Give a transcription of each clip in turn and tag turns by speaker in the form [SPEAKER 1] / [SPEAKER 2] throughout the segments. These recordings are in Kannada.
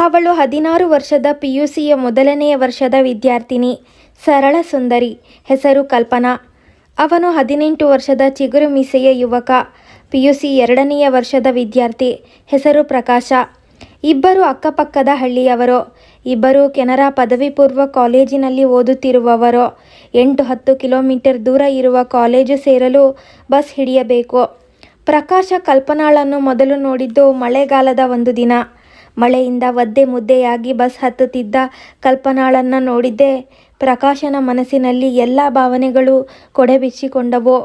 [SPEAKER 1] ಅವಳು ಹದಿನಾರು ವರ್ಷದ ಪಿಯುಸಿಯ ಮೊದಲನೆಯ ವರ್ಷದ ವಿದ್ಯಾರ್ಥಿನಿ. ಸರಳ ಸುಂದರಿ. ಹೆಸರು ಕಲ್ಪನಾ. ಅವನು ಹದಿನೆಂಟು ವರ್ಷದ ಚಿಗುರು ಮೀಸೆಯ ಯುವಕ. ಪಿಯುಸಿ ಎರಡನೆಯ ವರ್ಷದ ವಿದ್ಯಾರ್ಥಿ. ಹೆಸರು ಪ್ರಕಾಶ. ಇಬ್ಬರು ಅಕ್ಕಪಕ್ಕದ ಹಳ್ಳಿಯವರು. ಇಬ್ಬರು ಕೆನರಾ ಪದವಿ ಪೂರ್ವ ಕಾಲೇಜಿನಲ್ಲಿ ಓದುತ್ತಿರುವವರು. ಎಂಟು ಹತ್ತು ಕಿಲೋಮೀಟರ್ ದೂರ ಇರುವ ಕಾಲೇಜು ಸೇರಲು ಬಸ್ ಹಿಡಿಯಬೇಕು. ಪ್ರಕಾಶ ಕಲ್ಪನಾಳನ್ನು ಮೊದಲು ನೋಡಿದ್ದು ಮಳೆಗಾಲದ ಒಂದು ದಿನ. ಮಳೆಯಿಂದ ಒದ್ದೆ ಮುದ್ದೆಯಾಗಿ ಬಸ್ ಹತ್ತುತ್ತಿದ್ದ ಕಲ್ಪನಾಳನ್ನು ನೋಡಿದ್ದೆ. ಪ್ರಕಾಶನ ಮನಸ್ಸಿನಲ್ಲಿ ಎಲ್ಲ ಭಾವನೆಗಳು ಕೊಡೆ ಬಿಚ್ಚಿಕೊಂಡವು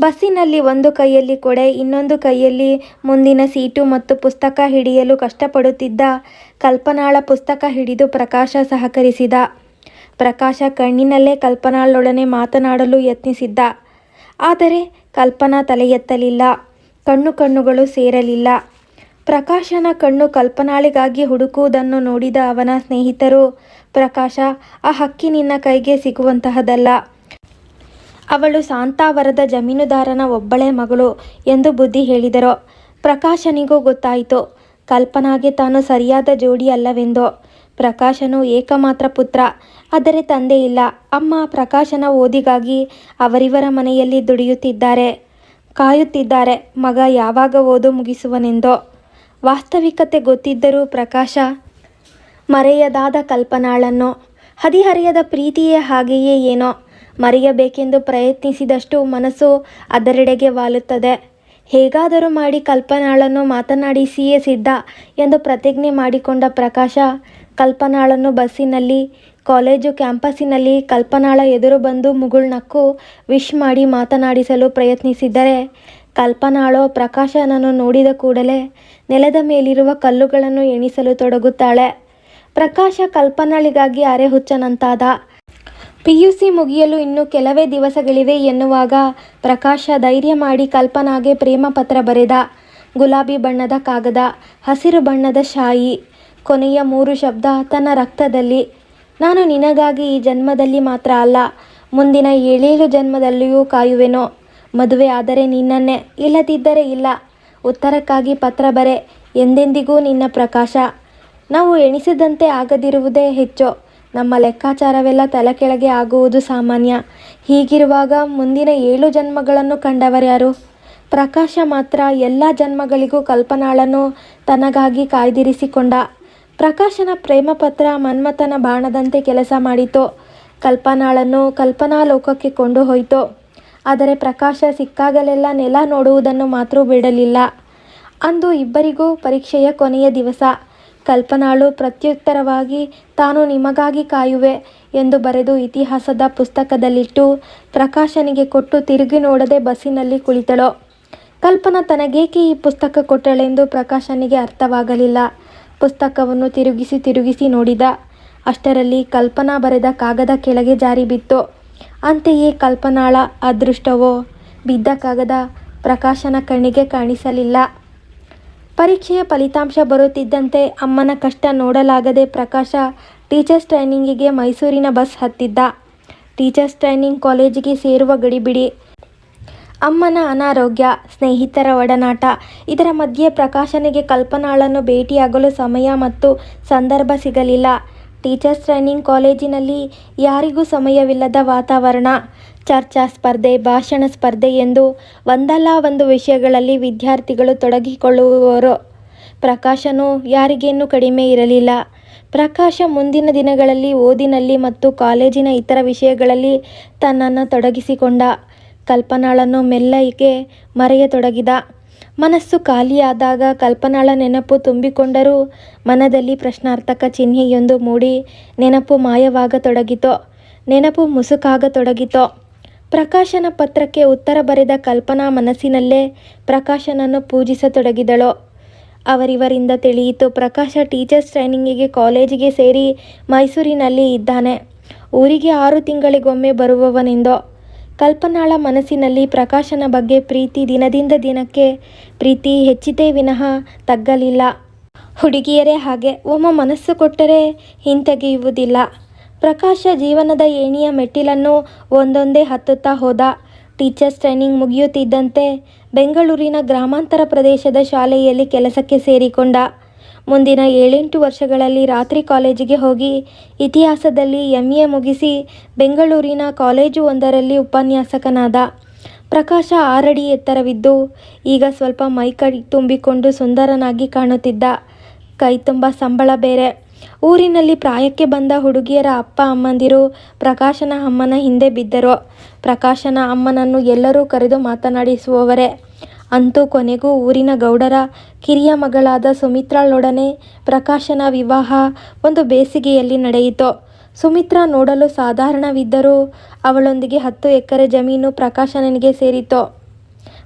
[SPEAKER 1] ಬಸ್ಸಿನಲ್ಲಿ ಒಂದು ಕೈಯಲ್ಲಿ ಕೊಡೆ, ಇನ್ನೊಂದು ಕೈಯಲ್ಲಿ ಮುಂದಿನ ಸೀಟು ಮತ್ತು ಪುಸ್ತಕ ಹಿಡಿಯಲು ಕಷ್ಟಪಡುತ್ತಿದ್ದ ಕಲ್ಪನಾಳ ಪುಸ್ತಕ ಹಿಡಿದು ಪ್ರಕಾಶ ಸಹಕರಿಸಿದ ಪ್ರಕಾಶ ಕಣ್ಣಿನಲ್ಲೇ ಕಲ್ಪನಾಳೊಡನೆ ಮಾತನಾಡಲು ಯತ್ನಿಸಿದ್ದ ಆದರೆ ಕಲ್ಪನಾ ತಲೆಯೆತ್ತಲಿಲ್ಲ. ಕಣ್ಣು ಕಣ್ಣುಗಳು ಸೇರಲಿಲ್ಲ ಪ್ರಕಾಶನ ಕಣ್ಣು ಕಲ್ಪನಾಳಿಗಾಗಿ ಹುಡುಕುವುದನ್ನು ನೋಡಿದ ಅವನ ಸ್ನೇಹಿತರು, ಪ್ರಕಾಶ, ಆ ಹಕ್ಕಿ ನಿನ್ನ ಕೈಗೆ ಸಿಗುವಂತಹದಲ್ಲ. ಅವಳು ಸಾಂತಾವರದ ಜಮೀನುದಾರನ ಒಬ್ಬಳೇ ಮಗಳು ಎಂದು ಬುದ್ಧಿ ಹೇಳಿದರು. ಪ್ರಕಾಶನಿಗೂ ಗೊತ್ತಾಯಿತು, ಕಲ್ಪನಾಗೆ ತಾನು ಸರಿಯಾದ ಜೋಡಿ ಅಲ್ಲವೆಂದು. ಪ್ರಕಾಶನು ಏಕಮಾತ್ರ ಪುತ್ರ, ಆದರೆ ತಂದೆ ಇಲ್ಲ. ಅಮ್ಮ ಪ್ರಕಾಶನ ಓದಿಗಾಗಿ ಅವರಿವರ ಮನೆಯಲ್ಲಿ ದುಡಿಯುತ್ತಿದ್ದಾರೆ. ಕಾಯುತ್ತಿದ್ದಾರೆ. ಮಗ ಯಾವಾಗ ಓದು ಮುಗಿಸುವನೆಂದು. ವಾಸ್ತವಿಕತೆ ಗೊತ್ತಿದ್ದರೂ ಪ್ರಕಾಶ ಮರೆಯದಾದ ಕಲ್ಪನಾಳನ್ನು, ಹದಿಹರೆಯದ ಪ್ರೀತಿಯೇ ಹಾಗೆಯೇ ಏನೋ, ಮರೆಯಬೇಕೆಂದು ಪ್ರಯತ್ನಿಸಿದಷ್ಟು ಮನಸ್ಸು ಅದರೆಡೆಗೆ ವಾಲುತ್ತದೆ. ಹೇಗಾದರೂ ಮಾಡಿ ಕಲ್ಪನಾಳನ್ನು ಮಾತನಾಡಿಸಿಯೇ ಸಿದ್ಧ ಎಂದು ಪ್ರತಿಜ್ಞೆ ಮಾಡಿಕೊಂಡ ಪ್ರಕಾಶ, ಕಲ್ಪನಾಳನ್ನು ಬಸ್ಸಿನಲ್ಲಿ, ಕಾಲೇಜು ಕ್ಯಾಂಪಸ್ಸಿನಲ್ಲಿ ಕಲ್ಪನಾಳ ಎದುರು ಬಂದು ಮುಗುಳ್ನಕ್ಕು ವಿಶ್ ಮಾಡಿ ಮಾತನಾಡಿಸಲು ಪ್ರಯತ್ನಿಸಿದರೆ ಕಲ್ಪನಾಳೋ ಪ್ರಕಾಶನನ್ನು ನೋಡಿದ ಕೂಡಲೇ ನೆಲದ ಮೇಲಿರುವ ಕಲ್ಲುಗಳನ್ನು ಎಣಿಸಲು ತೊಡಗುತ್ತಾಳೆ. ಪ್ರಕಾಶ ಕಲ್ಪನಾಳಿಗಾಗಿ ಅರೆಹುಚ್ಚನಂತಾದ. ಪಿಯುಸಿ ಮುಗಿಯಲು ಇನ್ನು ಕೆಲವೇ ದಿವಸಗಳಿವೆ ಎನ್ನುವಾಗ ಪ್ರಕಾಶ ಧೈರ್ಯ ಮಾಡಿ ಕಲ್ಪನಾಗೆ ಪ್ರೇಮ ಪತ್ರ ಬರೆದ. ಗುಲಾಬಿ ಬಣ್ಣದ ಕಾಗದ, ಹಸಿರು ಬಣ್ಣದ ಶಾಯಿ, ಕೊನೆಯ ಮೂರು ಶಬ್ದ ತನ್ನ ರಕ್ತದಲ್ಲಿ. ನಾನು ನಿನಗಾಗಿ ಈ ಜನ್ಮದಲ್ಲಿ ಮಾತ್ರ ಅಲ್ಲ, ಮುಂದಿನ ಏಳೇಳು ಜನ್ಮದಲ್ಲಿಯೂ ಕಾಯುವೆನು. ಮದುವೆ ಆದರೆ ನಿನ್ನನ್ನೇ ಇಲ್ಲದಿದ್ದರೆ ಇಲ್ಲ. ಉತ್ತರಕ್ಕಾಗಿ ಪತ್ರ ಬರೆ, ಎಂದೆಂದಿಗೂ ನಿನ್ನ ಪ್ರಕಾಶ. ನಾವು ಎಣಿಸಿದಂತೆ ಆಗದಿರುವುದೇ ಹೆಚ್ಚು. ನಮ್ಮ ಲೆಕ್ಕಾಚಾರವೆಲ್ಲ ತಲೆಕೆಳಗೆ ಆಗುವುದು ಸಾಮಾನ್ಯ. ಹೀಗಿರುವಾಗ ಮುಂದಿನ ಏಳು ಜನ್ಮಗಳನ್ನು ಕಂಡವರ್ಯಾರು? ಪ್ರಕಾಶ ಮಾತ್ರ ಎಲ್ಲ ಜನ್ಮಗಳಿಗೂ ಕಲ್ಪನಾಳನ್ನು ತನಗಾಗಿ ಕಾಯ್ದಿರಿಸಿಕೊಂಡ. ಪ್ರಕಾಶನ ಪ್ರೇಮಪತ್ರ ಮನ್ಮಥನ ಬಾಣದಂತೆ ಕೆಲಸ ಮಾಡಿತು. ಕಲ್ಪನಾಳನ್ನು ಕಲ್ಪನಾ ಲೋಕಕ್ಕೆ ಕೊಂಡು ಹೋಯಿತು ಆದರೆ ಪ್ರಕಾಶ ಸಿಕ್ಕಾಗಲೆಲ್ಲ ನೆಲ ನೋಡುವುದನ್ನು ಮಾತ್ರ ಬಿಡಲಿಲ್ಲ. ಅಂದು ಇಬ್ಬರಿಗೂ ಪರೀಕ್ಷೆಯ ಕೊನೆಯ ದಿವಸ. ಕಲ್ಪನಾಳು ಪ್ರತ್ಯುತ್ತರವಾಗಿ, ತಾನು ನಿಮಗಾಗಿ ಕಾಯುವೆ ಎಂದು ಬರೆದು ಇತಿಹಾಸದ ಪುಸ್ತಕದಲ್ಲಿಟ್ಟು ಪ್ರಕಾಶನಿಗೆ ಕೊಟ್ಟು ತಿರುಗಿ ನೋಡದೆ ಬಸ್ಸಿನಲ್ಲಿ ಕುಳಿತಳು. ಕಲ್ಪನಾ ತನಗೇಕೆ ಈ ಪುಸ್ತಕ ಕೊಟ್ಟಳೆಂದು ಪ್ರಕಾಶನಿಗೆ ಅರ್ಥವಾಗಲಿಲ್ಲ. ಪುಸ್ತಕವನ್ನು ತಿರುಗಿಸಿ ತಿರುಗಿಸಿ ನೋಡಿದ. ಅಷ್ಟರಲ್ಲಿ ಕಲ್ಪನಾ ಬರೆದ ಕಾಗದ ಕೆಳಗೆ ಜಾರಿ ಬಿತ್ತು. ಅಂತೆಯೇ ಕಲ್ಪನಾಳ ಅದೃಷ್ಟವೋ? ಬಿದ್ದ ಕಾಗದ ಪ್ರಕಾಶನ ಕಣ್ಣಿಗೆ ಕಾಣಿಸಲಿಲ್ಲ. ಪರೀಕ್ಷೆಯ ಫಲಿತಾಂಶ ಬರುತ್ತಿದ್ದಂತೆ ಅಮ್ಮನ ಕಷ್ಟ ನೋಡಲಾಗದೆ ಪ್ರಕಾಶ ಟೀಚರ್ಸ್ ಟ್ರೈನಿಂಗಿಗೆ ಮೈಸೂರಿನ ಬಸ್ ಹತ್ತಿದ್ದ. ಟೀಚರ್ಸ್ ಟ್ರೈನಿಂಗ್ ಕಾಲೇಜಿಗೆ ಸೇರುವ ಗಡಿಬಿಡಿ ಅಮ್ಮನ ಅನಾರೋಗ್ಯ, ಸ್ನೇಹಿತರ ಒಡನಾಟ, ಇದರ ಮಧ್ಯೆ ಪ್ರಕಾಶನಿಗೆ ಕಲ್ಪನಾಳನ್ನು ಭೇಟಿಯಾಗಲು ಸಮಯ ಮತ್ತು ಸಂದರ್ಭ ಸಿಗಲಿಲ್ಲ. ಟೀಚರ್ಸ್ ಟ್ರೈನಿಂಗ್ ಕಾಲೇಜಿನಲ್ಲಿ ಯಾರಿಗೂ ಸಮಯವಿಲ್ಲದ ವಾತಾವರಣ. ಚರ್ಚಾ ಸ್ಪರ್ಧೆ, ಭಾಷಣ ಸ್ಪರ್ಧೆ ಎಂದು ಒಂದಲ್ಲ ಒಂದು ವಿಷಯಗಳಲ್ಲಿ ವಿದ್ಯಾರ್ಥಿಗಳು ತೊಡಗಿಕೊಳ್ಳುವವರು ಪ್ರಕಾಶನು ಯಾರಿಗೇನೂ ಕಡಿಮೆ ಇರಲಿಲ್ಲ. ಪ್ರಕಾಶ ಮುಂದಿನ ದಿನಗಳಲ್ಲಿ ಓದಿನಲ್ಲಿ ಮತ್ತು ಕಾಲೇಜಿನ ಇತರ ವಿಷಯಗಳಲ್ಲಿ ತನ್ನನ್ನು ತೊಡಗಿಸಿಕೊಂಡ. ಕಲ್ಪನಾಳನ್ನು ಮೆಲ್ಲಗೆ ಮರೆಯತೊಡಗಿದ. ಮನಸ್ಸು ಖಾಲಿಯಾದಾಗ ಕಲ್ಪನಾಳ ನೆನಪು ತುಂಬಿಕೊಂಡರೂ ಮನದಲ್ಲಿ ಪ್ರಶ್ನಾರ್ಥಕ ಚಿಹ್ನೆಯೊಂದು ಮೂಡಿ ನೆನಪು ಮಾಯವಾಗತೊಡಗಿತೋ, ನೆನಪು ಮುಸುಕಾಗತೊಡಗಿತೋ. ಪ್ರಕಾಶನ ಪತ್ರಕ್ಕೆ ಉತ್ತರ ಬರೆದ ಕಲ್ಪನಾ ಮನಸ್ಸಿನಲ್ಲೇ ಪ್ರಕಾಶನನ್ನು ಪೂಜಿಸತೊಡಗಿದಳು. ಅವರಿವರಿಂದ ತಿಳಿಯಿತು ಪ್ರಕಾಶ ಟೀಚರ್ಸ್ ಟ್ರೈನಿಂಗಿಗೆ ಕಾಲೇಜಿಗೆ ಸೇರಿ ಮೈಸೂರಿನಲ್ಲಿ ಇದ್ದಾನೆ. ಊರಿಗೆ ಆರು ತಿಂಗಳಿಗೊಮ್ಮೆ ಬರುವವನೆಂದು. ಕಲ್ಪನಾಳ ಮನಸ್ಸಿನಲ್ಲಿ ಪ್ರಕಾಶನ ಬಗ್ಗೆ ಪ್ರೀತಿ ದಿನದಿಂದ ದಿನಕ್ಕೆ ಪ್ರೀತಿ ಹೆಚ್ಚಿತೇ ವಿನಃ ತಗ್ಗಲಿಲ್ಲ. ಹುಡುಗಿಯರೇ ಹಾಗೆ, ಒಮ್ಮ ಮನಸ್ಸು ಕೊಟ್ಟರೆ ಹಿಂತೆಗೆಯುವುದಿಲ್ಲ. ಪ್ರಕಾಶ ಜೀವನದ ಏಣಿಯ ಮೆಟ್ಟಿಲನ್ನು ಒಂದೊಂದೇ ಹತ್ತುತ್ತಾ ಹೋದ. ಟೀಚರ್ಸ್ ಟ್ರೈನಿಂಗ್ ಮುಗಿಯುತ್ತಿದ್ದಂತೆ ಬೆಂಗಳೂರಿನ ಗ್ರಾಮಾಂತರ ಪ್ರದೇಶದ ಶಾಲೆಯಲ್ಲಿ ಕೆಲಸಕ್ಕೆ ಸೇರಿಕೊಂಡ. ಮುಂದಿನ ಏಳೆಂಟು ವರ್ಷಗಳಲ್ಲಿ ರಾತ್ರಿ ಕಾಲೇಜಿಗೆ ಹೋಗಿ ಇತಿಹಾಸದಲ್ಲಿ ಎಂ ಎ ಮುಗಿಸಿ ಬೆಂಗಳೂರಿನ ಕಾಲೇಜು ಒಂದರಲ್ಲಿ ಉಪನ್ಯಾಸಕನಾದ. ಪ್ರಕಾಶ ಆರಡಿ ಎತ್ತರವಿದ್ದು, ಈಗ ಸ್ವಲ್ಪ ಮೈಕೈ ತುಂಬಿಕೊಂಡು ಸುಂದರನಾಗಿ ಕಾಣುತ್ತಿದ್ದ. ಕೈತುಂಬ ಸಂಬಳ ಬೇರೆ. ಊರಿನಲ್ಲಿ ಪ್ರಾಯಕ್ಕೆ ಬಂದ ಹುಡುಗಿಯರ ಅಪ್ಪ ಅಮ್ಮಂದಿರು ಪ್ರಕಾಶನ ಅಮ್ಮನ ಹಿಂದೆ ಬಿದ್ದರು. ಪ್ರಕಾಶನ ಅಮ್ಮನನ್ನು ಎಲ್ಲರೂ ಕರೆದು ಮಾತನಾಡಿಸುವವರೇ. ಅಂತೂ ಕೊನೆಗೂ ಊರಿನ ಗೌಡರ ಕಿರಿಯ ಮಗಳಾದ ಸುಮಿತ್ರಾಳೊಡನೆ ಪ್ರಕಾಶನ ವಿವಾಹ ಒಂದು ಬೇಸಿಗೆಯಲ್ಲಿ ನಡೆಯಿತು. ಸುಮಿತ್ರ ನೋಡಲು ಸಾಧಾರಣವಿದ್ದರೂ ಅವಳೊಂದಿಗೆ ಹತ್ತು ಎಕರೆ ಜಮೀನು ಪ್ರಕಾಶನನಿಗೆ ಸೇರಿತ್ತು.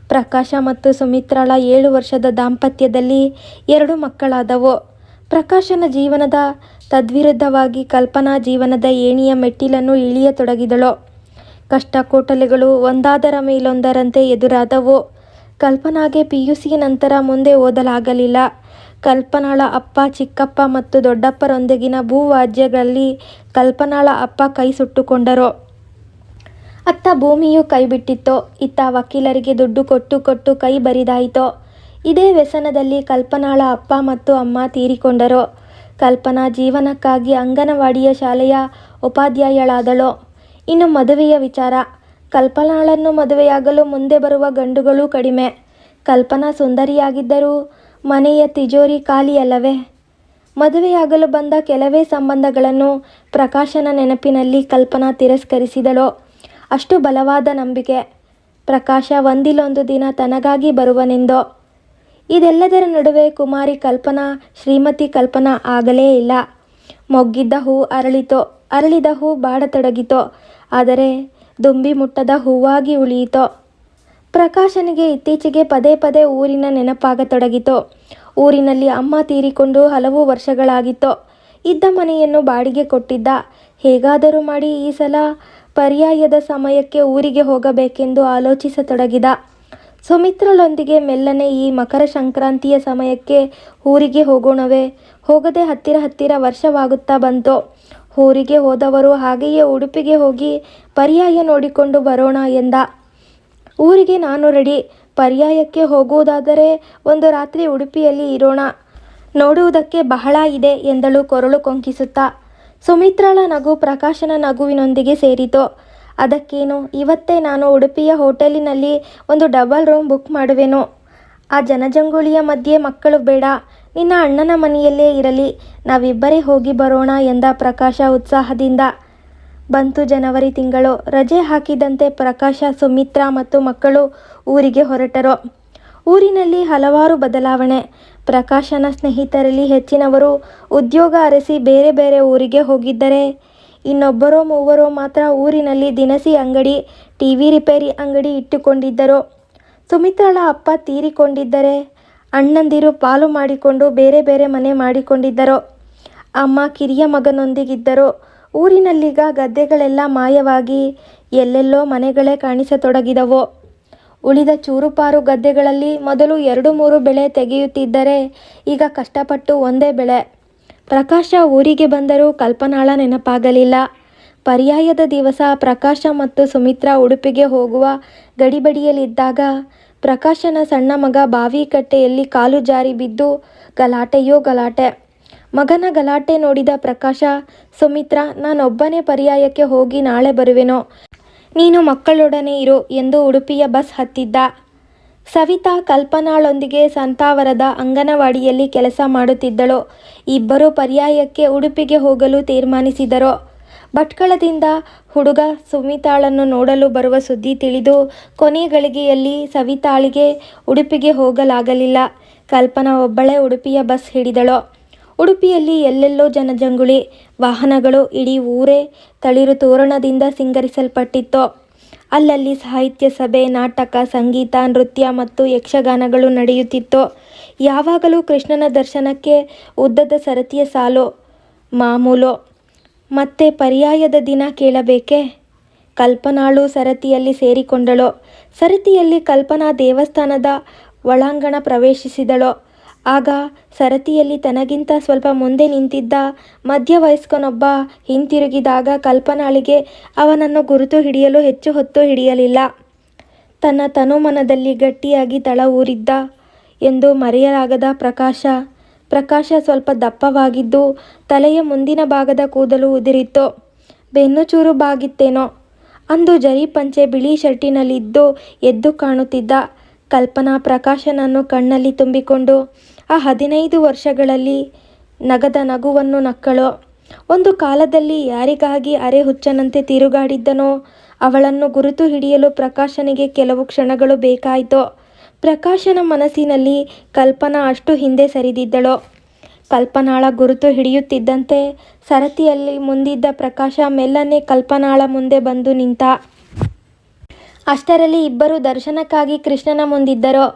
[SPEAKER 1] ಪ್ರಕಾಶ ಮತ್ತು ಸುಮಿತ್ರಳ ಏಳು ವರ್ಷದ ದಾಂಪತ್ಯದಲ್ಲಿ ಎರಡು ಮಕ್ಕಳಾದವು. ಪ್ರಕಾಶನ ಜೀವನದ ತದ್ವಿರುದ್ಧವಾಗಿ ಕಲ್ಪನಾ ಜೀವನದ ಏಣಿಯ ಮೆಟ್ಟಿಲನ್ನು ಇಳಿಯತೊಡಗಿದಳು. ಕಷ್ಟ ಕೋಟಲೆಗಳು ಒಂದಾದರ ಮೇಲೊಂದರಂತೆ ಎದುರಾದವು. ಕಲ್ಪನಾಗೆ ಪಿಯುಸಿ ನಂತರ ಮುಂದೆ ಓದಲಾಗಲಿಲ್ಲ. ಕಲ್ಪನಾಳ ಅಪ್ಪ, ಚಿಕ್ಕಪ್ಪ ಮತ್ತು ದೊಡ್ಡಪ್ಪರೊಂದಿಗಿನ ಭೂವ್ಯಾಜ್ಯಗಳಲ್ಲಿ ಕಲ್ಪನಾಳ ಅಪ್ಪ ಕೈ ಸುಟ್ಟುಕೊಂಡರು. ಅತ್ತ ಭೂಮಿಯೂ ಕೈಬಿಟ್ಟಿತ್ತು. ಇತ್ತ ವಕೀಲರಿಗೆ ದುಡ್ಡು ಕೊಟ್ಟು ಕೊಟ್ಟು ಕೈ ಬರಿದಾಯಿತು. ಇದೇ ವ್ಯಸನದಲ್ಲಿ ಕಲ್ಪನಾಳ ಅಪ್ಪ ಮತ್ತು ಅಮ್ಮ ತೀರಿಕೊಂಡರು. ಕಲ್ಪನಾ ಜೀವನಕ್ಕಾಗಿ ಅಂಗನವಾಡಿಯ ಶಾಲೆಯ ಉಪಾಧ್ಯಾಯಳಾದಳು. ಇನ್ನು ಮದುವೆಯ ವಿಚಾರ. ಕಲ್ಪನಾಳನ್ನು ಮದುವೆಯಾಗಲು ಮುಂದೆ ಬರುವ ಗಂಡುಗಳೂ ಕಡಿಮೆ. ಕಲ್ಪನಾ ಸುಂದರಿಯಾಗಿದ್ದರೂ ಮನೆಯ ತಿಜೋರಿ ಖಾಲಿಯಲ್ಲವೇ? ಮದುವೆಯಾಗಲು ಬಂದ ಕೆಲವೇ ಸಂಬಂಧಗಳನ್ನು ಪ್ರಕಾಶನ ನೆನಪಿನಲ್ಲಿ ಕಲ್ಪನಾ ತಿರಸ್ಕರಿಸಿದಳು. ಅಷ್ಟು ಬಲವಾದ ನಂಬಿಕೆ. ಪ್ರಕಾಶ ಒಂದಿಲ್ಲೊಂದು ದಿನ ತನಗಾಗಿ ಬರುವನೆಂದೋ? ಇದೆಲ್ಲದರ ನಡುವೆ ಕುಮಾರಿ ಕಲ್ಪನಾ, ಶ್ರೀಮತಿ ಕಲ್ಪನಾ ಆಗಲೇ ಇಲ್ಲ. ಮೊಗ್ಗಿದ್ದ ಹೂ ಅರಳಿತೋ? ಅರಳಿದ ಹೂ ಬಾಡತೊಡಗಿತು. ಆದರೆ ದುಂಬಿ ಮುಟ್ಟದ ಹೂವಾಗಿ ಉಳಿಯಿತೋ ಪ್ರಕಾಶನಿಗೆ ಇತ್ತೀಚೆಗೆ ಪದೇ ಪದೇ ಊರಿನ ನೆನಪಾಗತೊಡಗಿತು. ಊರಿನಲ್ಲಿ ಅಮ್ಮ ತೀರಿಕೊಂಡು ಹಲವು ವರ್ಷಗಳಾಗಿತ್ತು. ಇದ್ದ ಮನೆಯನ್ನು ಬಾಡಿಗೆ ಕೊಟ್ಟಿದ್ದ. ಹೇಗಾದರೂ ಮಾಡಿ ಈ ಸಲ ಪರ್ಯಾಯದ ಸಮಯಕ್ಕೆ ಊರಿಗೆ ಹೋಗಬೇಕೆಂದು ಆಲೋಚಿಸತೊಡಗಿದ. ಸುಮಿತ್ರಳೊಂದಿಗೆ ಮೆಲ್ಲನೆ ಈ ಮಕರ ಸಂಕ್ರಾಂತಿಯ ಸಮಯಕ್ಕೆ ಊರಿಗೆ ಹೋಗೋಣವೇ, ಹೋಗದೆ ಹತ್ತಿರ ಹತ್ತಿರ ವರ್ಷವಾಗುತ್ತಾ ಬಂತು. ಊರಿಗೆ ಹೋದವರು ಹಾಗೆಯೇ ಉಡುಪಿಗೆ ಹೋಗಿ ಪರ್ಯಾಯ ನೋಡಿಕೊಂಡು ಬರೋಣ ಎಂದ. ಊರಿಗೆ ನಾನು ರೆಡಿ. ಪರ್ಯಾಯಕ್ಕೆ ಹೋಗುವುದಾದರೆ ಒಂದು ರಾತ್ರಿ ಉಡುಪಿಯಲ್ಲಿ ಇರೋಣ. ನೋಡುವುದಕ್ಕೆ ಬಹಳ ಇದೆ ಎಂದಳು ಕೊರಳು ಕೊಂಕಿಸುತ್ತಾ. ಸುಮಿತ್ರಳ ನಗು ಪ್ರಕಾಶನ ನಗುವಿನೊಂದಿಗೆ ಸೇರಿತು. ಅದಕ್ಕೇನು, ಇವತ್ತೇ ನಾನು ಉಡುಪಿಯ ಹೋಟೆಲಿನಲ್ಲಿ ಒಂದು ಡಬಲ್ ರೂಮ್ ಬುಕ್ ಮಾಡುವೆನು. ಆ ಜನಜಂಗುಳಿಯ ಮಧ್ಯೆ ಮಕ್ಕಳು ಬೇಡ. ನಿನ್ನ ಅಣ್ಣನ ಮನೆಯಲ್ಲೇ ಇರಲಿ. ನಾವಿಬ್ಬರೇ ಹೋಗಿ ಬರೋಣ ಎಂದ ಪ್ರಕಾಶ ಉತ್ಸಾಹದಿಂದ. ಬಂತು ಜನವರಿ ತಿಂಗಳು. ರಜೆ ಹಾಕಿದಂತೆ ಪ್ರಕಾಶ, ಸುಮಿತ್ರಾ ಮತ್ತು ಮಕ್ಕಳು ಊರಿಗೆ ಹೊರಟರು. ಊರಿನಲ್ಲಿ ಹಲವಾರು ಬದಲಾವಣೆ. ಪ್ರಕಾಶನ ಸ್ನೇಹಿತರಲ್ಲಿ ಹೆಚ್ಚಿನವರು ಉದ್ಯೋಗ ಅರಸಿ ಬೇರೆ ಬೇರೆ ಊರಿಗೆ ಹೋಗಿದ್ದರೆ, ಇನ್ನೊಬ್ಬರೋ ಮೂವರೋ ಮಾತ್ರ ಊರಿನಲ್ಲಿ ದಿನಸಿ ಅಂಗಡಿ, ಟಿ ವಿ ರಿಪೇರಿ ಅಂಗಡಿ ಇಟ್ಟುಕೊಂಡಿದ್ದರು. ಸುಮಿತ್ರಳ ಅಪ್ಪ ತೀರಿಕೊಂಡಿದ್ದರೆ, ಅಣ್ಣಂದಿರು ಪಾಲು ಮಾಡಿಕೊಂಡು ಬೇರೆ ಬೇರೆ ಮನೆ ಮಾಡಿಕೊಂಡಿದ್ದರು. ಅಮ್ಮ ಕಿರಿಯ ಮಗನೊಂದಿಗಿದ್ದರು. ಊರಿನಲ್ಲೀಗ ಗದ್ದೆಗಳೆಲ್ಲ ಮಾಯವಾಗಿ ಎಲ್ಲೆಲ್ಲೋ ಮನೆಗಳೇ ಕಾಣಿಸತೊಡಗಿದವು. ಉಳಿದ ಚೂರುಪಾರು ಗದ್ದೆಗಳಲ್ಲಿ ಮೊದಲು ಎರಡು ಮೂರು ಬೆಳೆ ತೆಗೆಯುತ್ತಿದ್ದರೆ ಈಗ ಕಷ್ಟಪಟ್ಟು ಒಂದೇ ಬೆಳೆ. ಪ್ರಕಾಶ ಊರಿಗೆ ಬಂದರೂ ಕಲ್ಪನಾಳ ನೆನಪಾಗಲಿಲ್ಲ. ಪರ್ಯಾಯದ ದಿವಸ ಪ್ರಕಾಶ ಮತ್ತು ಸುಮಿತ್ರಾ ಉಡುಪಿಗೆ ಹೋಗುವ ಗಡಿಬಡಿಯಲ್ಲಿದ್ದಾಗ ಪ್ರಕಾಶನ ಸಣ್ಣ ಮಗ ಬಾವಿಕಟ್ಟೆಯಲ್ಲಿ ಕಾಲು ಜಾರಿ ಬಿದ್ದು ಗಲಾಟೆಯೋ ಗಲಾಟೆ. ಮಗನ ಗಲಾಟೆ ನೋಡಿದ ಪ್ರಕಾಶ, ಸುಮಿತ್ರ, ನಾನೊಬ್ಬನೇ ಪರ್ಯಾಯಕ್ಕೆ ಹೋಗಿ ನಾಳೆ ಬರುವೆನೋ ನೀನು ಮಕ್ಕಳೊಡನೆ ಇರು ಎಂದು ಉಡುಪಿಯ ಬಸ್ ಹತ್ತಿದ್ದ. ಸವಿತಾ ಕಲ್ಪನಾಳೊಂದಿಗೆ ಸಂತಾವರದ ಅಂಗನವಾಡಿಯಲ್ಲಿ ಕೆಲಸ ಮಾಡುತ್ತಿದ್ದಳು. ಇಬ್ಬರೂ ಪರ್ಯಾಯಕ್ಕೆ ಉಡುಪಿಗೆ ಹೋಗಲು ತೀರ್ಮಾನಿಸಿದರು. ಭಟ್ಕಳದಿಂದ ಹುಡುಗ ಸುಮಿತಾಳನ್ನು ನೋಡಲು ಬರುವ ಸುದ್ದಿ ತಿಳಿದು ಕೊನೆ ಗಳಿಗೆಯಲ್ಲಿ ಸವಿತಾಳಿಗೆ ಉಡುಪಿಗೆ ಹೋಗಲಾಗಲಿಲ್ಲ. ಕಲ್ಪನಾ ಒಬ್ಬಳೇ ಉಡುಪಿಯ ಬಸ್ ಹಿಡಿದಳು. ಉಡುಪಿಯಲ್ಲಿ ಎಲ್ಲೆಲ್ಲೋ ಜನಜಂಗುಳಿ. ವಾಹನಗಳು. ಇಡೀ ಊರೇ ತಳಿರು ತೋರಣದಿಂದ ಸಿಂಗರಿಸಲ್ಪಟ್ಟಿತ್ತು. ಅಲ್ಲಲ್ಲಿ ಸಾಹಿತ್ಯ ಸಭೆ, ನಾಟಕ, ಸಂಗೀತ, ನೃತ್ಯ ಮತ್ತು ಯಕ್ಷಗಾನಗಳು ನಡೆಯುತ್ತಿತ್ತು. ಯಾವಾಗಲೂ ಕೃಷ್ಣನ ದರ್ಶನಕ್ಕೆ ಉದ್ದದ ಸರತಿಯ ಸಾಲು. ಮಾಮೂಲು. ಮತ್ತೆ ಪರ್ಯಾಯದ ದಿನ ಕೇಳಬೇಕೆ ಕಲ್ಪನಾಳು ಸರತಿಯಲ್ಲಿ ಸೇರಿಕೊಂಡಳು. ಸರತಿಯಲ್ಲಿ ಕಲ್ಪನಾ ದೇವಸ್ಥಾನದ ಒಳಾಂಗಣ ಪ್ರವೇಶಿಸಿದಳು. ಆಗ ಸರತಿಯಲ್ಲಿ ತನಗಿಂತ ಸ್ವಲ್ಪ ಮುಂದೆ ನಿಂತಿದ್ದ ಮಧ್ಯವಯಸ್ಕನೊಬ್ಬ ಹಿಂತಿರುಗಿದಾಗ ಕಲ್ಪನಾಳಿಗೆ ಅವನನ್ನು ಗುರುತು ಹಿಡಿಯಲು ಹೆಚ್ಚು ಹೊತ್ತು ಹಿಡಿಯಲಿಲ್ಲ. ತನ್ನ ತನುಮನದಲ್ಲಿ ಗಟ್ಟಿಯಾಗಿ ತಳ ಊರಿದ್ದ ಎಂದು ಮರೆಯಲಾಗದ ಪ್ರಕಾಶ, ಪ್ರಕಾಶ ಸ್ವಲ್ಪ ದಪ್ಪವಾಗಿದ್ದು ತಲೆಯ ಮುಂದಿನ ಭಾಗದ ಕೂದಲು ಉದುರಿತ್ತು ಬೆನ್ನುಚೂರು ಬಾಗಿತ್ತೇನೋ ಅಂದು ಜರಿ ಪಂಚೆ ಬಿಳಿ ಶರ್ಟಿನಲ್ಲಿದ್ದು ಎದ್ದು ಕಾಣುತ್ತಿದ್ದ ಕಲ್ಪನಾ ಪ್ರಕಾಶನನ್ನು ಕಣ್ಣಲ್ಲಿ ತುಂಬಿಕೊಂಡು ಆ ಹದಿನೈದು ವರ್ಷಗಳಲ್ಲಿ ನಗದ ನಗುವನ್ನು ನಕ್ಕಳು. ಒಂದು ಕಾಲದಲ್ಲಿ ಯಾರಿಗಾಗಿ ಅರೆ ಹುಚ್ಚನಂತೆ ತಿರುಗಾಡಿದ್ದನೋ ಅವಳನ್ನು ಗುರುತು ಹಿಡಿಯಲು ಪ್ರಕಾಶನಿಗೆ ಕೆಲವು ಕ್ಷಣಗಳು ಬೇಕಾಯಿತು. ಪ್ರಕಾಶನ ಮನಸ್ಸಿನಲ್ಲಿ ಕಲ್ಪನಾ ಅಷ್ಟು ಹಿಂದೆ ಸರಿದಿದ್ದಳು. ಕಲ್ಪನಾಳ ಗುರುತು ಹಿಡಿಯುತ್ತಿದ್ದಂತೆ ಸರತಿಯಲ್ಲಿ ಮುಂದಿದ್ದ ಪ್ರಕಾಶ ಮೆಲ್ಲನೆ ಕಲ್ಪನಾಳ ಮುಂದೆ ಬಂದು ನಿಂತ ಅಷ್ಟರಲ್ಲಿ ಇಬ್ಬರು ದರ್ಶನಕ್ಕಾಗಿ ಕೃಷ್ಣನ ಮುಂದಿದ್ದರು.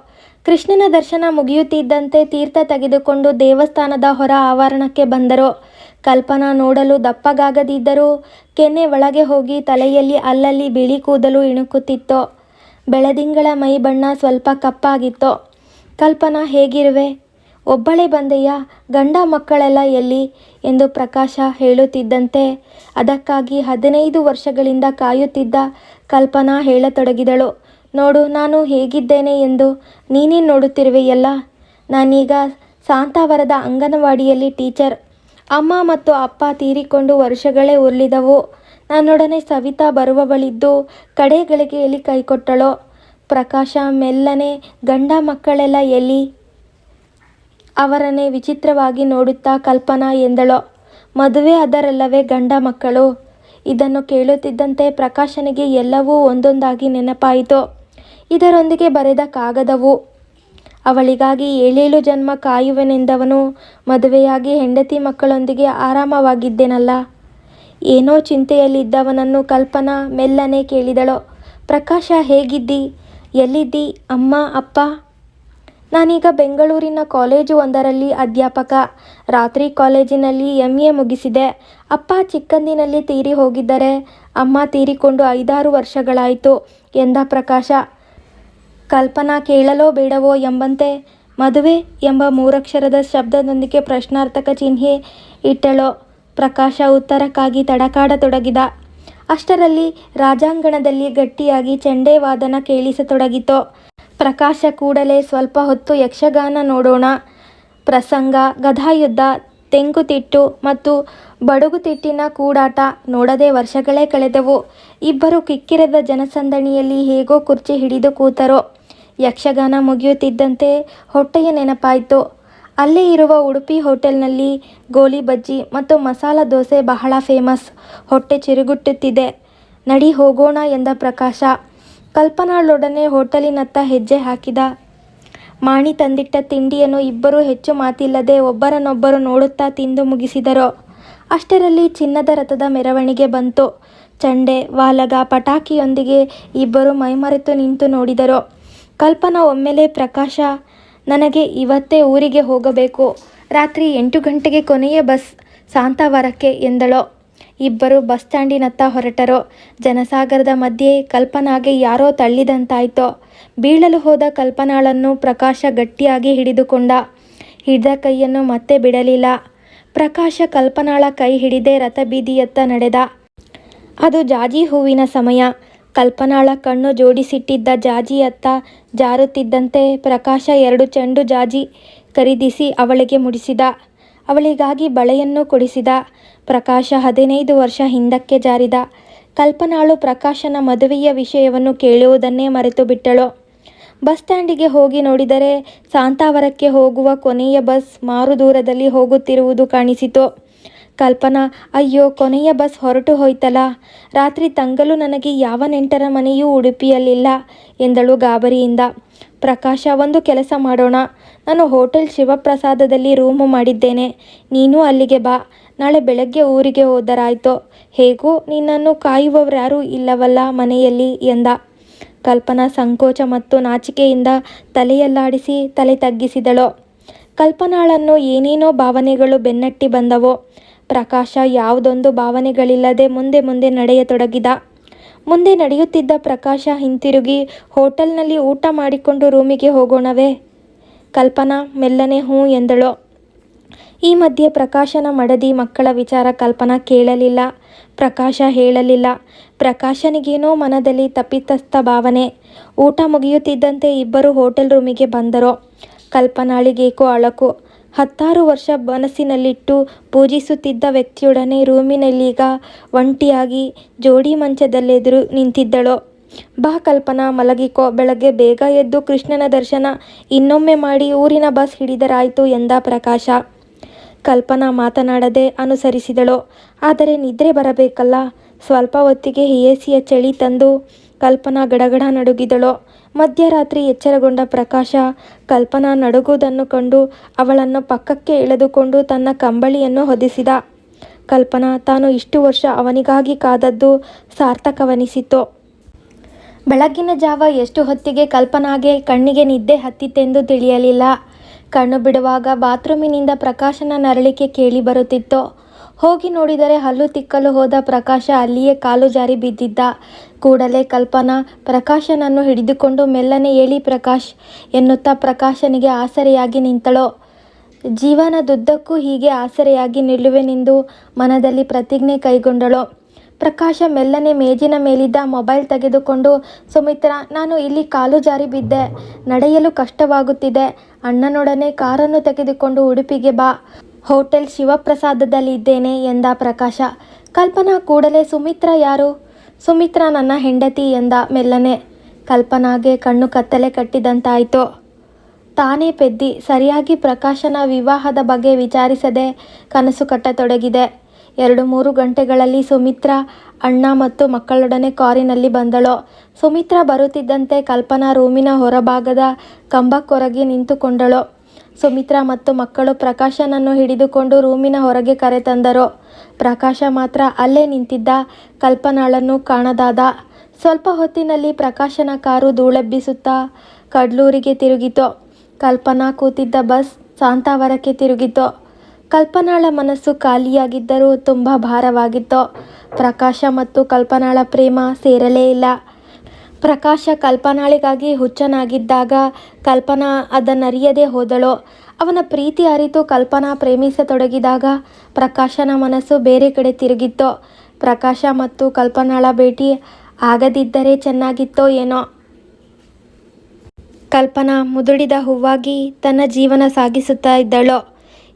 [SPEAKER 1] ಕೃಷ್ಣನ ದರ್ಶನ ಮುಗಿಯುತ್ತಿದ್ದಂತೆ ತೀರ್ಥ ತೆಗೆದುಕೊಂಡು ದೇವಸ್ಥಾನದ ಹೊರ ಆವರಣಕ್ಕೆ ಬಂದರು. ಕಲ್ಪನಾ ನೋಡಲು ದಪ್ಪಗಾಗದಿದ್ದರೂ ಕೆನ್ನೆ ಒಳಗೆ ಹೋಗಿ ತಲೆಯಲ್ಲಿ ಅಲ್ಲಲ್ಲಿ ಬಿಳಿ ಕೂದಲು ಇಣುಕುತ್ತಿತ್ತು. ಬೆಳದಿಂಗಳ ಮೈ ಬಣ್ಣ ಸ್ವಲ್ಪ ಕಪ್ಪಾಗಿತ್ತು. ಕಲ್ಪನಾ, ಹೇಗಿರುವೆ? ಒಬ್ಬಳೇ ಬಂದೆಯ? ಗಂಡ ಮಕ್ಕಳೆಲ್ಲ ಎಲ್ಲಿ? ಎಂದು ಪ್ರಕಾಶ ಹೇಳುತ್ತಿದ್ದಂತೆ. ಅದಕ್ಕಾಗಿ ಹದಿನೈದು ವರ್ಷಗಳಿಂದ ಕಾಯುತ್ತಿದ್ದ ಕಲ್ಪನಾ ಹೇಳತೊಡಗಿದಳು. ನೋಡು, ನಾನು ಹೇಗಿದ್ದೇನೆ ಎಂದು ನೀನೇ ನೋಡುತ್ತಿರುವೆಯಲ್ಲ. ನಾನೀಗ ಸಾಂತಾವರದ ಅಂಗನವಾಡಿಯಲ್ಲಿ ಟೀಚರ್. ಅಮ್ಮ ಮತ್ತು ಅಪ್ಪ ತೀರಿಕೊಂಡು ವರ್ಷಗಳೇ ಉರುಳಿದವು ನನ್ನೊಡನೆ ಸವಿತಾ ಬರುವವಳಿದ್ದು ಕಡೆ ಗಳಿಗೆಯಲ್ಲಿ ಕೈಕೊಟ್ಟಳು ಪ್ರಕಾಶ ಮೆಲ್ಲನೆ, ಗಂಡ ಮಕ್ಕಳೆಲ್ಲ ಎಲ್ಲಿ? ಅವರನ್ನೇ ವಿಚಿತ್ರವಾಗಿ ನೋಡುತ್ತಾ ಕಲ್ಪನಾ ಎಂದಳು. ಮದುವೆ ಅದರಲ್ಲವೇ ಗಂಡ ಮಕ್ಕಳು. ಇದನ್ನು ಕೇಳುತ್ತಿದ್ದಂತೆ ಪ್ರಕಾಶನಿಗೆ ಎಲ್ಲವೂ ಒಂದೊಂದಾಗಿ ನೆನಪಾಯಿತು. ಇದರೊಂದಿಗೆ ಬರೆದ ಕಾಗದವು. ಅವಳಿಗಾಗಿ ಏಳೇಳು ಜನ್ಮ ಕಾಯುವೆನೆಂದವನು ಮದುವೆಯಾಗಿ ಹೆಂಡತಿ ಮಕ್ಕಳೊಂದಿಗೆ ಆರಾಮವಾಗಿದ್ದೆನಲ್ಲ. ಏನೋ ಚಿಂತೆಯಲ್ಲಿದ್ದವನನ್ನು ಕಲ್ಪನಾ ಮೆಲ್ಲನೆ ಕೇಳಿದಳು. ಪ್ರಕಾಶ ಹೇಗಿದ್ದಿ? ಎಲ್ಲಿದ್ದಿ? ಅಮ್ಮ, ಅಪ್ಪ? ನಾನೀಗ ಬೆಂಗಳೂರಿನ ಕಾಲೇಜು ಒಂದರಲ್ಲಿ ಅಧ್ಯಾಪಕ. ರಾತ್ರಿ ಕಾಲೇಜಿನಲ್ಲಿ ಎಂ ಎ ಮುಗಿಸಿದೆ. ಅಪ್ಪ ಚಿಕ್ಕಂದಿನಲ್ಲಿ ತೀರಿ ಹೋಗಿದ್ದರೆ, ಅಮ್ಮ ತೀರಿಕೊಂಡು ಐದಾರು ವರ್ಷಗಳಾಯಿತು ಎಂದ ಪ್ರಕಾಶ. ಕಲ್ಪನಾ ಕೇಳಲೋ ಬೇಡವೋ ಎಂಬಂತೆ, ಮದುವೆ ಎಂಬ ಮೂರಕ್ಷರದ ಶಬ್ದದೊಂದಿಗೆ ಪ್ರಶ್ನಾರ್ಥಕ ಚಿಹ್ನೆ ಇಟ್ಟಳೋ. ಪ್ರಕಾಶ ಉತ್ತರಕ್ಕಾಗಿ ತಡಕಾಡತೊಡಗಿದ. ಅಷ್ಟರಲ್ಲಿ ರಾಜಾಂಗಣದಲ್ಲಿ ಗಟ್ಟಿಯಾಗಿ ಚೆಂಡೆ ವಾದನ ಕೇಳಿಸತೊಡಗಿತು. ಪ್ರಕಾಶ ಕೂಡಲೇ ಸ್ವಲ್ಪ ಹೊತ್ತು ಯಕ್ಷಗಾನ ನೋಡೋಣ. ಪ್ರಸಂಗ, ಗದಾಯುದ್ಧ, ತೆಂಕುತಿಟ್ಟು ಮತ್ತು ಬಡಗುತಿಟ್ಟಿನ ಕೂಡಾಟ ನೋಡದೆ ವರ್ಷಗಳೇ ಕಳೆದವು. ಇಬ್ಬರು ಕಿಕ್ಕಿರದ ಜನಸಂದಣಿಯಲ್ಲಿ ಹೇಗೋ ಕುರ್ಚಿ ಹಿಡಿದು ಕೂತರು. ಯಕ್ಷಗಾನ ಮುಗಿಯುತ್ತಿದ್ದಂತೆ ಹೊಟ್ಟೆಯ ನೆನಪಾಯಿತು. ಅಲ್ಲೇ ಇರುವ ಉಡುಪಿ ಹೋಟೆಲ್ನಲ್ಲಿ ಗೋಲಿ ಬಜ್ಜಿ ಮತ್ತು ಮಸಾಲ ದೋಸೆ ಬಹಳ ಫೇಮಸ್. ಹೊಟ್ಟೆ ಚಿರುಗುಟ್ಟುತ್ತಿದೆ. ನಡಿ ಹೋಗೋಣ ಎಂದ ಪ್ರಕಾಶ. ಕಲ್ಪನಾಳೊಡನೆ ಹೋಟೆಲಿನತ್ತ ಹೆಜ್ಜೆ ಹಾಕಿದ. ಮಾಣಿ ತಂದಿಟ್ಟ ತಿಂಡಿಯನ್ನು ಇಬ್ಬರೂ ಹೆಚ್ಚು ಮಾತಿಲ್ಲದೆ ಒಬ್ಬರನ್ನೊಬ್ಬರು ನೋಡುತ್ತಾ ತಿಂದು ಮುಗಿಸಿದರು. ಅಷ್ಟರಲ್ಲಿ ಚಿನ್ನದ ರಥದ ಮೆರವಣಿಗೆ ಬಂತು. ಚಂಡೆ, ವಾಲಗ, ಪಟಾಕಿಯೊಂದಿಗೆ ಇಬ್ಬರು ಮೈಮರೆತು ನಿಂತು ನೋಡಿದರು. ಕಲ್ಪನಾ ಒಮ್ಮೆಲೇ, ಪ್ರಕಾಶ, ನನಗೆ ಇವತ್ತೇ ಊರಿಗೆ ಹೋಗಬೇಕು. ರಾತ್ರಿ ಎಂಟು ಗಂಟೆಗೆ ಕೊನೆಯ ಬಸ್ ಸಾಂತಾವರಕ್ಕೆ ಎಂದಳು. ಇಬ್ಬರು ಬಸ್ ಸ್ಟ್ಯಾಂಡಿನತ್ತ ಹೊರಟರು. ಜನಸಾಗರದ ಮಧ್ಯೆ ಕಲ್ಪನಾಗೆ ಯಾರೋ ತಳ್ಳಿದಂತಾಯ್ತೋ. ಬೀಳಲು ಹೋದ ಕಲ್ಪನಾಳನ್ನು ಪ್ರಕಾಶ ಗಟ್ಟಿಯಾಗಿ ಹಿಡಿದುಕೊಂಡ. ಹಿಡಿದ ಕೈಯನ್ನು ಮತ್ತೆ ಬಿಡಲಿಲ್ಲ. ಪ್ರಕಾಶ ಕಲ್ಪನಾಳ ಕೈ ಹಿಡಿದೇ ರಥಬೀದಿಯತ್ತ ನಡೆದ. ಅದು ಜಾಜಿ ಹೂವಿನ ಸಮಯ. ಕಲ್ಪನಾಳ ಕಣ್ಣು ಜೋಡಿಸಿಟ್ಟಿದ್ದ ಜಾಜಿಯತ್ತ ಜಾರುತ್ತಿದ್ದಂತೆ ಪ್ರಕಾಶ ಎರಡು ಚೆಂಡು ಜಾಜಿ ಖರೀದಿಸಿ ಅವಳಿಗೆ ಮುಡಿಸಿದ. ಅವಳಿಗಾಗಿ ಬಳೆಯನ್ನು ಕೊಡಿಸಿದ. ಪ್ರಕಾಶ ಹದಿನೈದು ವರ್ಷ ಹಿಂದಕ್ಕೆ ಜಾರಿದ. ಕಲ್ಪನಾಳು ಪ್ರಕಾಶನ ಮದುವೆಯ ವಿಷಯವನ್ನು ಕೇಳುವುದನ್ನೇ ಮರೆತು ಬಿಟ್ಟಳು ಬಸ್ ಸ್ಟ್ಯಾಂಡಿಗೆ ಹೋಗಿ ನೋಡಿದರೆ ಸಾಂತಾವರಕ್ಕೆ ಹೋಗುವ ಕೊನೆಯ ಬಸ್ ಮಾರು ದೂರದಲ್ಲಿ ಹೋಗುತ್ತಿರುವುದು ಕಾಣಿಸಿತು. ಕಲ್ಪನಾ, ಅಯ್ಯೋ, ಕೊನೆಯ ಬಸ್ ಹೊರಟು ಹೋಯ್ತಲ್ಲ. ರಾತ್ರಿ ತಂಗಲು ನನಗೆ ಯಾವ ನೆಂಟರ ಮನೆಯೂ ಉಡುಪಿಯಲ್ಲಿಲ್ಲ ಎಂದಳು ಗಾಬರಿಯಿಂದ. ಪ್ರಕಾಶ, ಒಂದು ಕೆಲಸ ಮಾಡೋಣ. ನಾನು ಹೋಟೆಲ್ ಶಿವಪ್ರಸಾದದಲ್ಲಿ ರೂಮು ಮಾಡಿದ್ದೇನೆ. ನೀನು ಅಲ್ಲಿಗೆ ಬಾ. ನಾಳೆ ಬೆಳಗ್ಗೆ ಊರಿಗೆ ಹೋದರಾಯ್ತು. ಹೇಗೂ? ನಿನ್ನನ್ನು ಕಾಯುವವರ್ಯಾರೂ ಇಲ್ಲವಲ್ಲ ಮನೆಯಲ್ಲಿ, ಎಂದ. ಕಲ್ಪನಾ ಸಂಕೋಚ ಮತ್ತು ನಾಚಿಕೆಯಿಂದ ತಲೆಯಲ್ಲಾಡಿಸಿ ತಲೆ ತಗ್ಗಿಸಿದಳು. ಕಲ್ಪನಾಳನ್ನು ಏನೇನೋ ಭಾವನೆಗಳು ಬೆನ್ನಟ್ಟಿ ಬಂದವು. ಪ್ರಕಾಶ ಯಾವುದೊಂದು ಭಾವನೆಗಳಿಲ್ಲದೆ ಮುಂದೆ ಮುಂದೆ ನಡೆಯತೊಡಗಿದ. ಮುಂದೆ ನಡೆಯುತ್ತಿದ್ದ ಪ್ರಕಾಶ ಹಿಂತಿರುಗಿ ಹೋಟೆಲ್ನಲ್ಲಿ ಊಟ ಮಾಡಿಕೊಂಡು ರೂಮಿಗೆ ಹೋಗೋಣವೇ? ಕಲ್ಪನಾ ಮೆಲ್ಲನೆ ಹ್ಞೂ ಎಂದಳು. ಈ ಮಧ್ಯೆ ಪ್ರಕಾಶನ ಮಡದಿ ಮಕ್ಕಳ ವಿಚಾರ ಕಲ್ಪನಾ ಕೇಳಲಿಲ್ಲ. ಪ್ರಕಾಶ ಹೇಳಲಿಲ್ಲ. ಪ್ರಕಾಶನಿಗೇನೋ ಮನದಲ್ಲಿ ತಪ್ಪಿತಸ್ಥ ಭಾವನೆ. ಊಟ ಮುಗಿಯುತ್ತಿದ್ದಂತೆ ಇಬ್ಬರು ಹೋಟೆಲ್ ರೂಮಿಗೆ ಬಂದರು. ಕಲ್ಪನಾಳಿಗೇಕೋ ಅಳಕು. ಹತ್ತಾರು ವರ್ಷ ಮನಸ್ಸಿನಲ್ಲಿಟ್ಟು ಪೂಜಿಸುತ್ತಿದ್ದ ವ್ಯಕ್ತಿಯೊಡನೆ ರೂಮಿನಲ್ಲೀಗ ಒಂಟಿಯಾಗಿ ಜೋಡಿ ಮಂಚದಲ್ಲೆದುರು ನಿಂತಿದ್ದಳು. ಬಾ ಕಲ್ಪನಾ, ಮಲಗಿಕೋ, ಬೆಳಗ್ಗೆ ಬೇಗ ಎದ್ದು ಕೃಷ್ಣನ ದರ್ಶನ ಇನ್ನೊಮ್ಮೆ ಮಾಡಿ ಊರಿನ ಬಸ್ ಹಿಡಿದರಾಯಿತು ಎಂದ ಪ್ರಕಾಶ. ಕಲ್ಪನಾ ಮಾತನಾಡದೆ ಅನುಸರಿಸಿದಳು. ಆದರೆ ನಿದ್ರೆ ಬರಬೇಕಲ್ಲ. ಸ್ವಲ್ಪ ಹೊತ್ತಿಗೆ ಎಸಿಯ ಚಳಿ ತಂದು ಕಲ್ಪನಾ ಗಡಗಡ ನಡುಗಿದಳು. ಮಧ್ಯರಾತ್ರಿ ಎಚ್ಚರಗೊಂಡ ಪ್ರಕಾಶ ಕಲ್ಪನಾ ನಡುಗುವುದನ್ನು ಕಂಡು ಅವಳನ್ನು ಪಕ್ಕಕ್ಕೆ ಎಳೆದುಕೊಂಡು ತನ್ನ ಕಂಬಳಿಯನ್ನು ಹೊದಿಸಿದ. ಕಲ್ಪನಾ, ತಾನು ಇಷ್ಟು ವರ್ಷ ಅವನಿಗಾಗಿ ಕಾದದ್ದು ಸಾರ್ಥಕವನಿಸಿತು ಬೆಳಗಿನ ಜಾವ ಎಷ್ಟು ಹೊತ್ತಿಗೆ ಕಲ್ಪನಾಗೆ ಕಣ್ಣಿಗೆ ನಿದ್ದೆ ಹತ್ತಿತ್ತೆಂದು ತಿಳಿಯಲಿಲ್ಲ. ಕಣ್ಣು ಬಿಡುವಾಗ ಬಾತ್ರೂಮಿನಿಂದ ಪ್ರಕಾಶನ ನರಳಿಕೆ ಕೇಳಿ ಬರುತ್ತಿತ್ತು. ಹೋಗಿ ನೋಡಿದರೆ ಹಲ್ಲು ತಿಕ್ಕಲು ಹೋದ ಪ್ರಕಾಶ ಅಲ್ಲಿಯೇ ಕಾಲು ಜಾರಿ ಬಿದ್ದಿದ್ದ ಕೂಡಲೇ ಕಲ್ಪನಾ ಪ್ರಕಾಶನನ್ನು ಹಿಡಿದುಕೊಂಡು ಮೆಲ್ಲನೆ ಏಳಿ, ಪ್ರಕಾಶ್, ಎನ್ನುತ್ತಾ ಪ್ರಕಾಶನಿಗೆ ಆಸರೆಯಾಗಿ ನಿಂತಳು. ಜೀವನದುದ್ದಕ್ಕೂ ಹೀಗೆ ಆಸರೆಯಾಗಿ ನಿಲ್ಲುವೆನೆಂದು ಮನದಲ್ಲಿ ಪ್ರತಿಜ್ಞೆ ಕೈಗೊಂಡಳು. ಪ್ರಕಾಶ ಮೆಲ್ಲನೆ ಮೇಜಿನ ಮೇಲಿದ್ದ ಮೊಬೈಲ್ ತೆಗೆದುಕೊಂಡು, ಸುಮಿತ್ರಾ, ನಾನು ಇಲ್ಲಿ ಕಾಲು ಜಾರಿ ಬಿದ್ದೆ. ನಡೆಯಲು ಕಷ್ಟವಾಗುತ್ತಿದೆ. ಅಣ್ಣನೊಡನೆ ಕಾರನ್ನು ತೆಗೆದುಕೊಂಡು ಉಡುಪಿಗೆ ಬಾ. ಹೋಟೆಲ್ ಶಿವಪ್ರಸಾದದಲ್ಲಿದ್ದೇನೆ ಎಂದ ಪ್ರಕಾಶ. ಕಲ್ಪನಾ ಕೂಡಲೇ, ಸುಮಿತ್ರ ಯಾರು? ಸುಮಿತ್ರ ನನ್ನ ಹೆಂಡತಿ ಎಂದ ಮೆಲ್ಲನೆ. ಕಲ್ಪನಾಗೆ ಕಣ್ಣು ಕತ್ತಲೆ ಕಟ್ಟಿದಂತಾಯಿತು. ತಾನೇ ಪೆದ್ದಿ, ಸರಿಯಾಗಿ ಪ್ರಕಾಶನ ವಿವಾಹದ ಬಗ್ಗೆ ವಿಚಾರಿಸದೆ ಕನಸು ಕಟ್ಟತೊಡಗಿದೆ. ಎರಡು ಮೂರು ಗಂಟೆಗಳಲ್ಲಿ ಸುಮಿತ್ರ ಅಣ್ಣ ಮತ್ತು ಮಕ್ಕಳೊಡನೆ ಕಾರಿನಲ್ಲಿ ಬಂದಳು. ಸುಮಿತ್ರ ಬರುತ್ತಿದ್ದಂತೆ ಕಲ್ಪನಾ ರೂಮಿನ ಹೊರಭಾಗದ ಕಂಬಕ್ಕೊರಗಿ ನಿಂತುಕೊಂಡಳು. ಸುಮಿತ್ರಾ ಮತ್ತು ಮಕ್ಕಳು ಪ್ರಕಾಶನನ್ನು ಹಿಡಿದುಕೊಂಡು ರೂಮಿನ ಹೊರಗೆ ಕರೆತಂದರು ಪ್ರಕಾಶ ಮಾತ್ರ ಅಲ್ಲೇ ನಿಂತಿದ್ದ. ಕಲ್ಪನಾಳನ್ನು ಕಾಣದಾದ. ಸ್ವಲ್ಪ ಹೊತ್ತಿನಲ್ಲಿ ಪ್ರಕಾಶನ ಕಾರು ಧೂಳೆಬ್ಬಿಸುತ್ತಾ ಕಡ್ಲೂರಿಗೆ ತಿರುಗಿತು. ಕಲ್ಪನಾ ಕೂತಿದ್ದ ಬಸ್ ಸಾಂತಾವರಕ್ಕೆ ತಿರುಗಿತು. ಕಲ್ಪನಾಳ ಮನಸ್ಸು ಖಾಲಿಯಾಗಿದ್ದರೂ ತುಂಬ ಭಾರವಾಗಿತ್ತು. ಪ್ರಕಾಶ ಮತ್ತು ಕಲ್ಪನಾಳ ಪ್ರೇಮ ಸೇರಲೇ ಇಲ್ಲ. ಪ್ರಕಾಶ ಕಲ್ಪನಾಳಿಗಾಗಿ ಹುಚ್ಚನಾಗಿದ್ದಾಗ ಕಲ್ಪನಾ ಅದನ್ನರಿಯದೇ ಹೋದಳು. ಅವನ ಪ್ರೀತಿ ಅರಿತು ಕಲ್ಪನಾ ಪ್ರೇಮಿಸತೊಡಗಿದಾಗ ಪ್ರಕಾಶನ ಮನಸ್ಸು ಬೇರೆ ಕಡೆ ತಿರುಗಿತ್ತು. ಪ್ರಕಾಶ ಮತ್ತು ಕಲ್ಪನಾಳ ಭೇಟಿ ಆಗದಿದ್ದರೆ ಚೆನ್ನಾಗಿತ್ತೋ ಏನೋ. ಕಲ್ಪನಾ ಮುದುಡಿದ ಹೂವಾಗಿ ತನ್ನ ಜೀವನ ಸಾಗಿಸುತ್ತಾ ಇದ್ದಳು.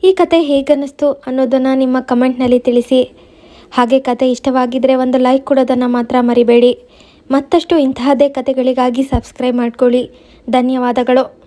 [SPEAKER 1] ಈ ಕತೆ ಹೇಗನ್ನಿಸ್ತು ಅನ್ನೋದನ್ನು ನಿಮ್ಮ ಕಮೆಂಟ್ನಲ್ಲಿ ತಿಳಿಸಿ. ಹಾಗೆ ಕತೆ ಇಷ್ಟವಾಗಿದ್ದರೆ ಒಂದು ಲೈಕ್ ಕೊಡೋದನ್ನು ಮಾತ್ರ ಮರಿಬೇಡಿ. ಮತ್ತಷ್ಟು ಇಂತಹದೇ ಕತೆಗಳಿಗಾಗಿ ಸಬ್ಸ್ಕ್ರೈಬ್ ಮಾಡ್ಕೊಳ್ಳಿ. ಧನ್ಯವಾದಗಳು.